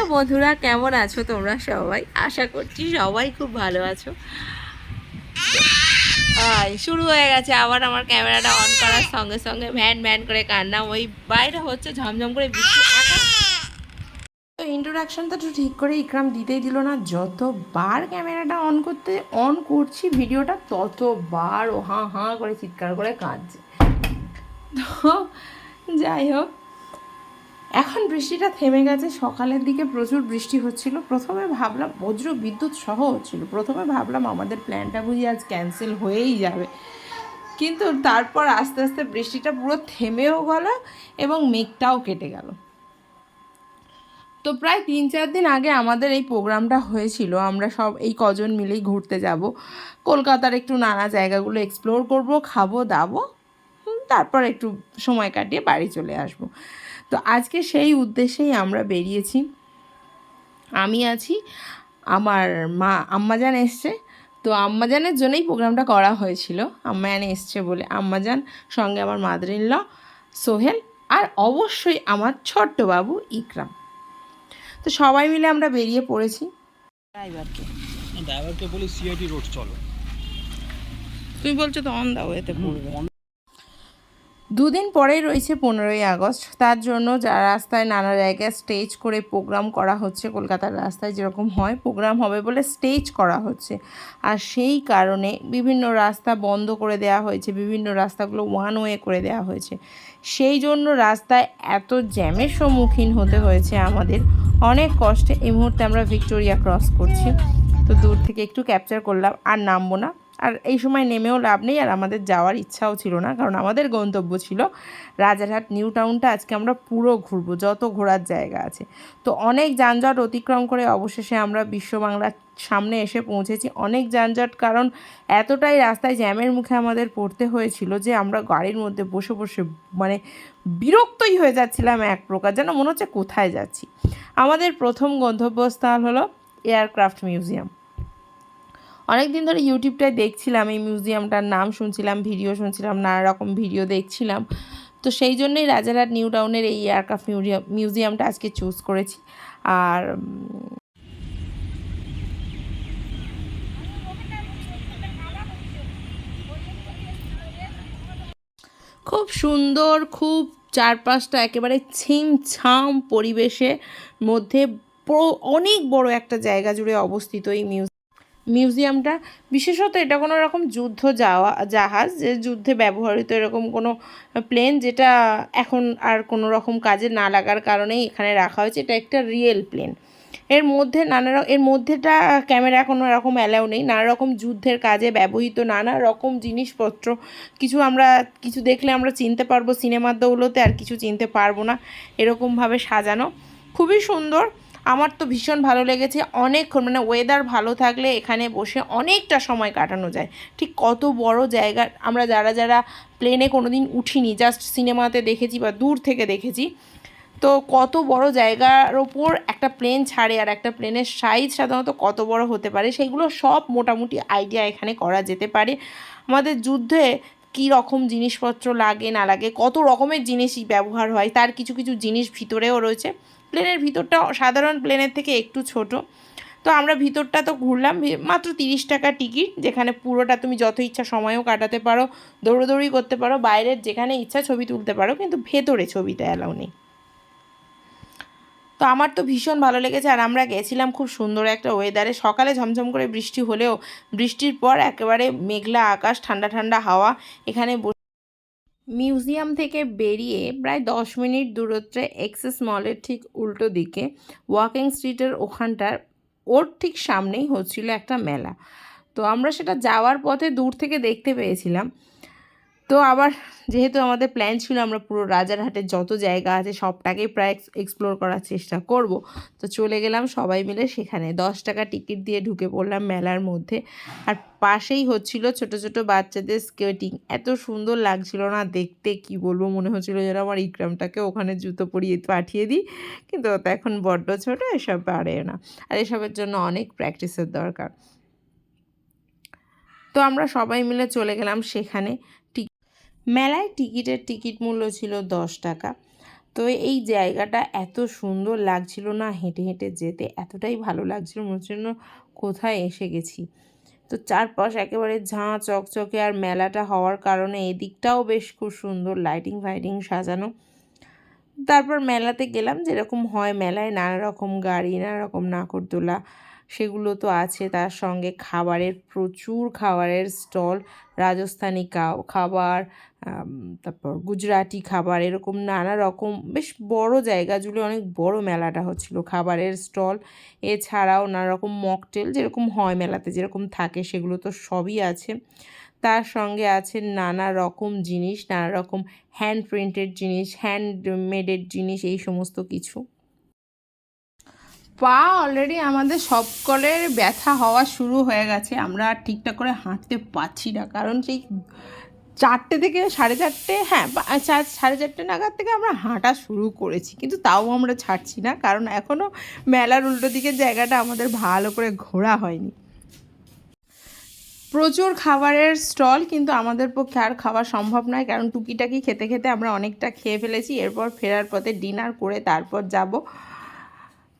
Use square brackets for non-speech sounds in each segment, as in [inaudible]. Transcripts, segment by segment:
Hello বন্ধুরা, কেমন আছো তোমরা সবাই? আশা করছি সবাই খুব ভালো আছো। শুরু হয়ে গেছে আবার আমার ক্যামেরাটা অন করার সঙ্গে সঙ্গে ভ্যান ভ্যান করে কান্না। ওই বাইরে হচ্ছে ঝমঝম করে বৃষ্টি। তো ইন্ট্রোডাকশনটা তো ঠিক করে ইকরাম দিতেই দিল না। যতবার ক্যামেরাটা অন করতে অন করছি ভিডিওটা, ততবার ও হাঁ হাঁ করে চিৎকার করে কাঁদছে। তো যাই হোক এখন বৃষ্টিটা থেমে গেছে, সকালের দিকে প্রচুর বৃষ্টি হচ্ছিল। প্রথমে ভাবলাম বজ্র বিদ্যুৎ সহ হচ্ছিল। প্রথমে ভাবলাম আমাদের প্ল্যানটা বুঝি আজ ক্যান্সেল হয়েই যাবে। কিন্তু তারপর আস্তে আস্তে বৃষ্টিটা পুরো থেমেও গেল এবং মেঘটাও কেটে গেল। তো প্রায় তিন চার দিন আগে আমাদের এই প্রোগ্রামটা হয়েছিল। আমরা সব এই কজন মিলেই ঘুরতে যাব। কলকাতার একটু নানা জায়গাগুলো এক্সপ্লোর করব, খাব, দাবো। তারপর একটু সময় কাটিয়ে বাড়ি চলে আসব। তো আজকে সেই উদ্দেশ্যেই আমরা বেরিয়েছি। আমি আছি আমার মা আম্মাজান এসছে। তো আম্মাজানের জন্যই প্রোগ্রামটা করা হয়েছিল। আম্মাজান এসছে বলে আম্মাজান সঙ্গে আমার মাদার ইন ল সোহেল আর অবশ্যই আমার ছোট্ট বাবু ইকরাম। তো সবাই মিলে আমরা বেরিয়ে পড়েছি। ড্রাইভারকে। ড্রাইভারকে বলি সিআইটি রোড চলো। তুমি বলছো তো অন দাও এতে পড়বে। দুদিন পরেই রয়েছে পনেরোই আগস্ট। তার জন্য যা রাস্তায় নানা জায়গায় স্টেজ করে প্রোগ্রাম করা হচ্ছে, কলকাতার রাস্তায় যেরকম হয় প্রোগ্রাম হবে বলে স্টেজ করা হচ্ছে। আর সেই কারণে বিভিন্ন রাস্তা বন্ধ করে দেওয়া হয়েছে, বিভিন্ন রাস্তাগুলো ওয়ান ওয়ে করে দেওয়া হয়েছে। সেই জন্য রাস্তায় এত জ্যামের সম্মুখীন হতে হয়েছে আমাদের। অনেক কষ্টে এই মুহূর্তে আমরা ভিক্টোরিয়া ক্রস করছি। তো দূর থেকে একটু ক্যাপচার করলাম, আর নামবো না। আর এই সময় নেমেও লাভ নেই আর আমাদের যাওয়ার ইচ্ছাও ছিল না, কারণ আমাদের গন্তব্য ছিল রাজারহাট, নিউ টাউনটা আজকে আমরা পুরো ঘুরবো, যত ঘোরার জায়গা আছে। তো অনেক যানজট অতিক্রম করে অবশেষে আমরা বিশ্ব বাংলার সামনে এসে পৌঁছেছি। অনেক যানজট, কারণ এতটাই রাস্তায় জ্যামের মুখে আমাদের পড়তে হয়েছিল যে আমরা গাড়ির মধ্যে বসে বসে মানে বিরক্তই হয়ে যাচ্ছিলাম এক প্রকার, যেন মনে হচ্ছে কোথায় যাচ্ছি। আমাদের প্রথম গন্তব্যস্থল হলো এয়ারক্রাফট মিউজিয়াম। অনেক দিন ধরে ইউটিউবটায় দেখছিলাম, এই মিউজিয়ামটার নাম শুনছিলাম ভিডিও শুনছিলাম, নানা রকম ভিডিও দেখছিলাম। তো সেই জন্যই রাজারহাট নিউ টাউনের এই এয়ারক্রাফট মিউজিয়াম মিউজিয়ামটা আজকে চুজ করেছি। আর খুব সুন্দর, খুব চারপাশটা একেবারে ছিমছাম পরিবেশে মধ্যে অনেক বড় একটা জায়গা জুড়ে অবস্থিত এই মিউজিয়াম মিউজিয়ামটা, বিশেষত এটা কোনো রকম যুদ্ধ যাওয়া, জাহাজ, যে যুদ্ধে ব্যবহৃত এরকম কোনো প্লেন যেটা এখন আর কোনো রকম কাজে না লাগার কারণেই এখানে রাখা হয়েছে, এটা একটা রিয়েল প্লেন এর মধ্যে নানা এর মধ্যেটা ক্যামেরা কোনো রকম অ্যালাউ নেই, নানা রকম যুদ্ধের কাজে ব্যবহৃত নানা রকম জিনিসপত্র, কিছু আমরা, কিছু দেখলে আমরা চিনতে পারব, সিনেমার দৌলতে আর কিছু চিনতে পারব না, এরকমভাবে সাজানো। খুবই সুন্দর। আমার তো ভীষণ ভালো লেগেছে। অনেকক্ষণ মানে ওয়েদার ভালো থাকলে এখানে বসে অনেকটা সময় কাটানো যায়। ঠিক কত বড় জায়গা, আমরা যারা যারা প্লেনে কোনো দিন উঠিনি জাস্ট সিনেমাতে দেখেছি বা দূর থেকে দেখেছি, তো কত বড় জায়গার ওপর একটা প্লেন ছাড়ে আর একটা প্লেনের সাইজ সাধারণত কত বড় হতে পারে সেইগুলো সব মোটামুটি আইডিয়া এখানে করা যেতে পারে। আমাদের যুদ্ধে কী রকম জিনিসপত্র লাগে, না লাগে, কত রকমের জিনিসই ব্যবহার হয়, তার কিছু কিছু জিনিস ভিতরেও রয়েছে। প্লেনের ভিতরটা সাধারণ প্লেনের থেকে একটু ছোট। তো আমরা ভিতরটা তো ঘুরলাম মাত্র তিরিশ টাকা টিকিট, যেখানে পুরোটা তুমি যত ইচ্ছা সময়ও কাটাতে পারো দৌড়োদৌড়ি করতে পারো, বাইরের যেখানে ইচ্ছা ছবি তুলতে পারো, কিন্তু ভেতরে ছবিটা অ্যালাউ নেই। তো আমার তো ভীষণ ভালো লেগেছে আর আমরা গেছিলাম খুব সুন্দর একটা ওয়েদারে সকালে ঝমঝম করে বৃষ্টি হলেও বৃষ্টির পর একেবারে মেঘলা আকাশ, ঠান্ডা ঠান্ডা হাওয়া, এখানে মিউজিয়াম থেকে বেরিয়ে প্রায় দশ মিনিট দূরত্বে এক্সেস মলের ঠিক উল্টো দিকে ওয়াকিং স্ট্রিটের ওখানটার, ওর ঠিক সামনেই হচ্ছিল একটা মেলা। তো আমরা সেটা যাওয়ার পথে দূর থেকে দেখতে পেয়েছিলাম। তো আবার যেহেতু আমাদের প্ল্যান ছিল আমরা পুরো রাজারহাটের যত জায়গা আছে সবটাকেই প্রায় এক্সপ্লোর করার চেষ্টা করব। তো চলে গেলাম সবাই মিলে সেখানে। দশ টাকা টিকিট দিয়ে ঢুকে পড়লাম মেলার মধ্যে। আর পাশেই হচ্ছিল ছোট ছোট বাচ্চাদের স্কেটিং এত সুন্দর লাগছিল না দেখতে, কি বলব? মনে হচ্ছিল যেন আমার ইকরামটাকে ওখানে জুতো পরিয়ে পাঠিয়ে দিই। কিন্তু তো এখন বড্ড ছোটো, এসব পারে না। আর এসবের জন্য অনেক প্র্যাকটিসের দরকার। তো আমরা সবাই মিলে চলে গেলাম সেখানে। মেলায় টিকিটের টিকিট মূল্য ছিল দশ টাকা। তো এই জায়গাটা এত সুন্দর লাগছিল না, হেঁটে হেঁটে যেতে এতটাই ভালো লাগছিল, মনে হচ্ছিল কোথায় এসে গেছি। তো চারপাশ একেবারে ঝাঁ চকচকে আর মেলাটা হওয়ার কারণে এদিকটাও বেশ খুব সুন্দর লাইটিং ফাইটিং সাজানো। তারপর মেলাতে গেলাম, যেরকম হয় মেলায় নানা রকম গাড়ি, নানা রকম নাকরদোলা সেগুলো তো আছে। তার সঙ্গে খাবারের, প্রচুর খাবারের স্টল, রাজস্থানি খাবার তারপর গুজরাটি খাবার, এরকম নানা রকম, বেশ বড় জায়গা জুড়ে অনেক বড় মেলাটা হচ্ছিল খাবারের স্টল। এছাড়াও নানা রকম মকটেল যেরকম হয় মেলাতে, যেরকম থাকে সেগুলো তো সবই আছে। তার সঙ্গে আছে নানা রকম জিনিস, নানা রকম হ্যান্ড প্রিন্টেড জিনিস হ্যান্ড মেডেড জিনিস, এই সমস্ত কিছু। পা অলরেডি আমাদের সকলের ব্যথা হওয়া শুরু হয়ে গেছে। আমরা ঠিকঠাক করে হাঁটতে পারছি না। কারণ সেই চারটে থেকে সাড়ে চারটে হ্যাঁ চার, সাড়ে চারটে নাগাদ থেকে আমরা হাঁটা শুরু করেছি। কিন্তু তাও আমরা ছাড়ছি না। কারণ এখনও মেলার উল্টো দিকের জায়গাটা আমাদের ভালো করে ঘোরা হয়নি। প্রচুর খাবারের স্টল, কিন্তু আমাদের পক্ষে আর খাওয়া সম্ভব নয়। কারণ টুকিটাকি খেতে খেতে আমরা অনেকটা খেয়ে ফেলেছি। এরপর ফেরার পথে ডিনার করে তারপর যাব।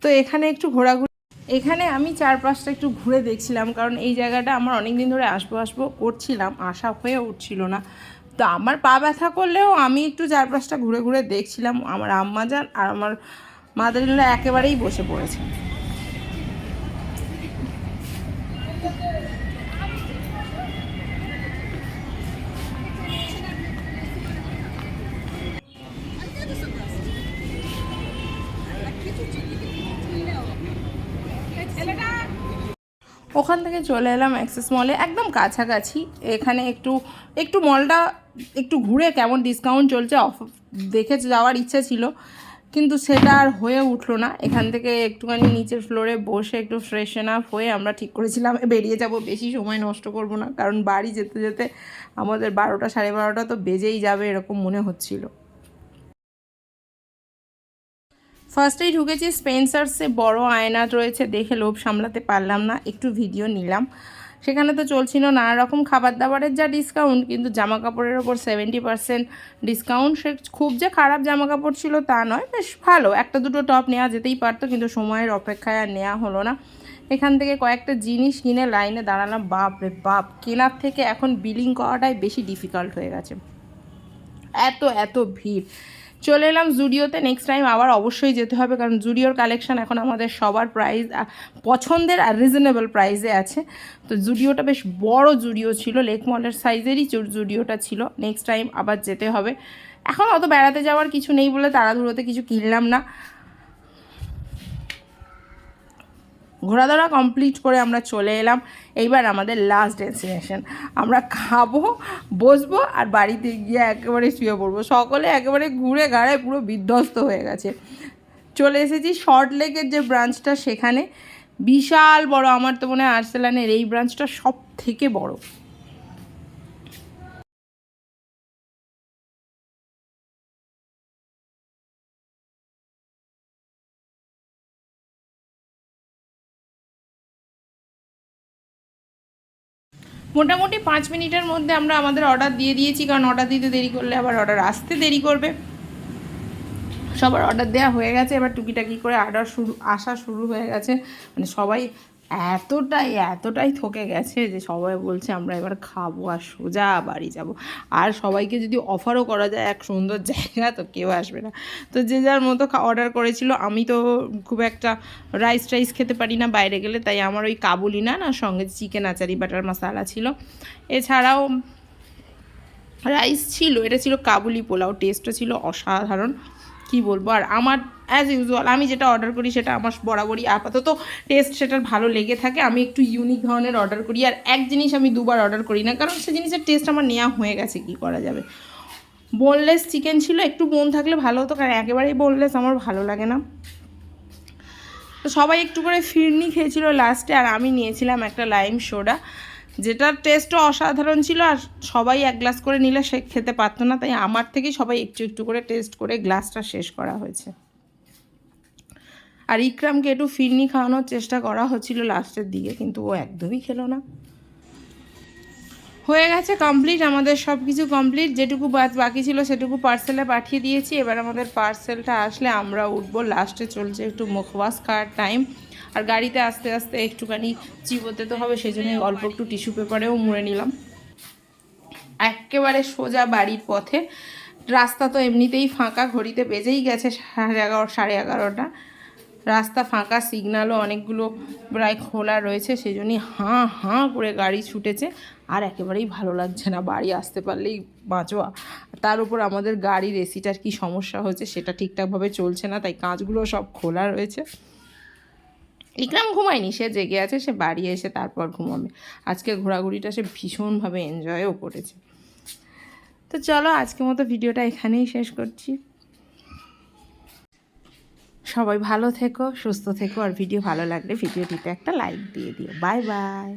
তো এখানে একটু ঘোরাঘুরি এখানে আমি চারপাশটা একটু ঘুরে দেখছিলাম, কারণ এই জায়গাটা আমার অনেক দিন ধরে আসব আসব করছিলাম, আশা হয়ে উঠছিল না। তো আমার পা ব্যথা করলেও আমি একটু চারপাশটা ঘুরে ঘুরে দেখছিলাম, আমার আম্মা যান আর আমার মাদারিনরা একেবারেই বসে পড়েছে। ওখান থেকে চলে এলাম অ্যাক্সেস মলে একদম কাছাকাছি। এখানে একটু একটু মলটা একটু ঘুরে কেমন ডিসকাউন্ট চলছে, অফ, দেখে যাওয়ার ইচ্ছা ছিল। কিন্তু সেটা আর হয়ে উঠল না। এখান থেকে একটুখানি নিচের ফ্লোরে বসে একটু ফ্রেশন আপ হয়ে আমরা ঠিক করেছিলাম। [laughs] বেরিয়ে যাব, বেশি সময় নষ্ট করব না। কারণ বাড়ি যেতে যেতে আমাদের বারোটা সাড়ে বারোটা তো বেজেই যাবে, এরকম মনে হচ্ছিল। ফার্স্টেই ঢুকেছি স্পেন্সার্সে বড় আয়না রয়েছে, দেখে লোভ সামলাতে পারলাম না, একটু ভিডিও নিলাম। সেখানে তো চলছিল নানা রকম খাবার দাবারের যা ডিসকাউন্ট কিন্তু জামা কাপড়ের ওপর সেভেন্টি পার্সেন্ট ডিসকাউন্ট সে খুব যে খারাপ জামা কাপড় ছিল তা নয়, বেশ ভালো। একটা দুটো টপ নেওয়া যেতেই পারতো, কিন্তু সময়ের অপেক্ষায় আর নেওয়া হলো না। এখান থেকে কয়েকটা জিনিস কিনে লাইনে দাঁড়ালাম, বাপ রে বাপ, কেনার থেকে এখন বিলিং করাটাই বেশি ডিফিকাল্ট হয়ে গেছে। এত এত ভিড়। চলে এলাম জুডিওতে নেক্সট টাইম আবার অবশ্যই যেতে হবে, কারণ জুডিওর কালেকশান এখন আমাদের সবার প্রাইস পছন্দের আর রিজনেবল প্রাইসে আছে। তো জুডিওটা বেশ বড় জুডিও ছিল লেক মলের সাইজেরই জুডিওটা ছিল। নেক্সট টাইম আবার যেতে হবে। এখন অত বেড়াতে যাওয়ার কিছু নেই বলে তাড়াধুড়োতে কিছু কিনলাম না। ঘোরাধরা কমপ্লিট করে আমরা চলে এলাম। এইবার আমাদের লাস্ট ডেস্টিনেশন আমরা খাব, বসবো আর বাড়িতে গিয়ে একেবারে শুয়ে পড়ব। সকলে একেবারে ঘুরে গাড়ে পুরো বিধ্বস্ত হয়ে গেছে। চলে এসেছি শর্ট লেকের যে ব্রাঞ্চটা সেখানে। বিশাল বড়, আমার তো মনে হয় আর্সেলানের এই ব্রাঞ্চটা সব থেকে বড়। মোটামুটি পাঁচ মিনিটের মধ্যে আমরা আমাদের অর্ডার দিয়ে দিয়েছি, কারণ অর্ডার দিতে দেরি করলে আবার অর্ডার আসতে দেরি করবে। সবার অর্ডার দেওয়া হয়ে গেছে, এবার টুকিটাকি করে অর্ডার শুরু, আসা শুরু হয়ে গেছে। মানে সবাই এতটাই এতটাই থকে গেছে যে সবাই বলছে, আমরা এবার খাব আর সোজা বাড়ি যাব। আর সবাইকে যদি অফারও করা যায় এক সুন্দর জায়গা, তো কেউ আসবে না। তো যে যার মতো অর্ডার করেছিল, আমি তো খুব একটা রাইস টাইস খেতে পারি না বাইরে গেলে, তাই আমার ওই কাবুলি না না সঙ্গে চিকেন আচারি, বাটার মশালা ছিল। এছাড়াও রাইস ছিল, এটা ছিল কাবুলি পোলাও টেস্টও ছিল অসাধারণ। কি বলব? আর আমার অ্যাজ ইউজুয়াল আমি যেটা অর্ডার করি সেটা আমার বরাবরই আপাতত টেস্ট সেটার ভালো লেগে থাকে। আমি একটু ইউনিক ধরনের অর্ডার করি আর এক জিনিস আমি দুবার অর্ডার করি না, কারণ সে জিনিসের টেস্ট আমার নেওয়া হয়ে গেছে, কি করা যাবে? বোনলেস চিকেন ছিল, একটু বোন থাকলে ভালো হতো, কারণ একেবারেই বোনলেস আমার ভালো লাগে না। তো সবাই একটু করে ফিরনি খেয়েছিল লাস্টে আর আমি নিয়েছিলাম একটা লাইম সোডা যেটার টেস্টও অসাধারণ ছিল, আর সবাই এক গ্লাস করে নিলে সে খেতে পারতো না, তাই আমার থেকেই সবাই একটু একটু করে টেস্ট করে গ্লাসটা শেষ করা হয়েছে। আর ইকরামকে একটু ফিরনি খাওয়ানোর চেষ্টা করা হচ্ছিল লাস্টের দিকে, কিন্তু ও একদমই খেলো না। হয়ে গেছে কমপ্লিট আমাদের সব কিছু কমপ্লিট যেটুকু বাকি ছিল সেটুকু পার্সেলে পাঠিয়ে দিয়েছি। এবার আমাদের পার্সেলটা আসলে আমরা উঠবো লাস্টে চলছে একটু মুখবাস খাওয়ার টাইম আর গাড়িতে আস্তে আস্তে একটুখানি চিবোতে তো হবে সেই জন্য অল্প একটু টিস্যু পেপারেও মুড়ে নিলাম। একেবারে সোজা বাড়ির পথে, রাস্তা তো এমনিতেই ফাঁকা, ঘড়িতে বেজেই গেছে সাড়ে এগারো সাড়ে এগারোটা। রাস্তা ফাঁকা সিগন্যালও অনেকগুলো প্রায় খোলা রয়েছে সেই জন্যই হাঁ হাঁ করে গাড়ি ছুটেছে। আর একেবারেই ভালো লাগছে না বাড়ি আসতে পারলেই বাঁচোয়া। তার উপর আমাদের গাড়ির এসিটার কি সমস্যা হয়েছে সেটা ঠিকঠাকভাবে চলছে না, তাই কাঁচগুলো সব খোলা রয়েছে। ইকরাম ঘুমায়নি, সে জেগে আছে, সে বাড়ি এসে তারপর ঘুমাবে। আজকে ঘোরাঘুরিটা সে ভীষণভাবে এনজয়ও করেছে। তো চলো, আজকের মতো ভিডিওটা এখানেই শেষ করছি। সবাই ভালো থেকো, সুস্থ থেকো, আর ভিডিও ভালো লাগলে ভিডিওটিতে একটা লাইক দিয়ে দিও। Bye bye